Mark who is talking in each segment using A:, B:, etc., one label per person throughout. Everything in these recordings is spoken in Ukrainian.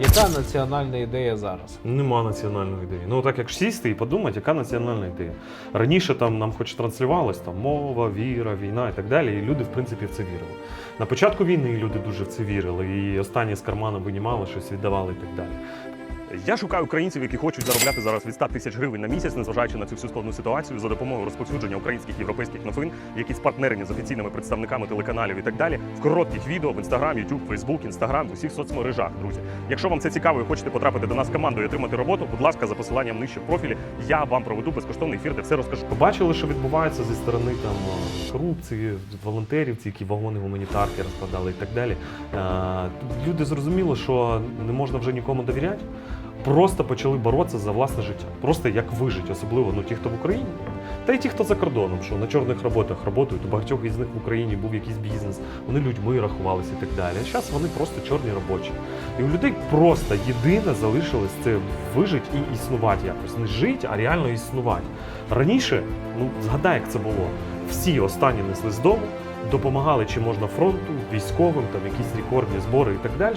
A: Яка національна ідея зараз?
B: Нема національної ідеї. Ну так як сісти і подумати, яка національна ідея. Раніше там нам хоч транслювалось там мова, віра, війна і так далі. І люди, в принципі, в це вірили. На початку війни люди дуже в це вірили, і останні з кармана винімали, щось віддавали і так далі.
C: Я шукаю українців, які хочуть заробляти зараз від 100 тисяч гривень на місяць, незважаючи на цю всю складну ситуацію, за допомогою розповсюдження українських європейських новин, які спартнерені з офіційними представниками телеканалів і так далі, в коротких відео в Instagram, YouTube, Facebook, Instagram, в усіх соцмережах, друзі. Якщо вам це цікаво і хочете потрапити до нас командою і отримати роботу, будь ласка, за посиланням нижче в профілі, я вам проведу безкоштовний ефір, де все розкажу.
B: Побачили, що відбувається зі сторони там е, корупції, волонтерів, ці, які вагони гуманітарки розкладали і так далі. Е, Люди зрозуміли, що не можна вже нікому довіряти. Просто почали боротися за власне життя. Просто як вижити, особливо ну, ті, хто в Україні, та й ті, хто за кордоном, що на чорних роботах працюють, у багатьох із них в Україні був якийсь бізнес, вони людьми рахувалися і так далі. А зараз вони просто чорні робочі. І у людей просто єдине залишилось це вижити і існувати якось. Не жити, а реально існувати. Раніше, ну згадай, як це було. Всі останні несли з дому, допомагали чи можна фронту, військовим, там якісь рекордні збори і так далі.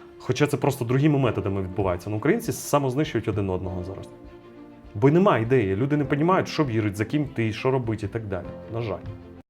B: Хоча це просто другими методами відбувається. Ну, українці самознищують один одного зараз. Бо немає ідеї. Люди не розуміють, що вірить, за ким ти, що робити і так далі. На жаль.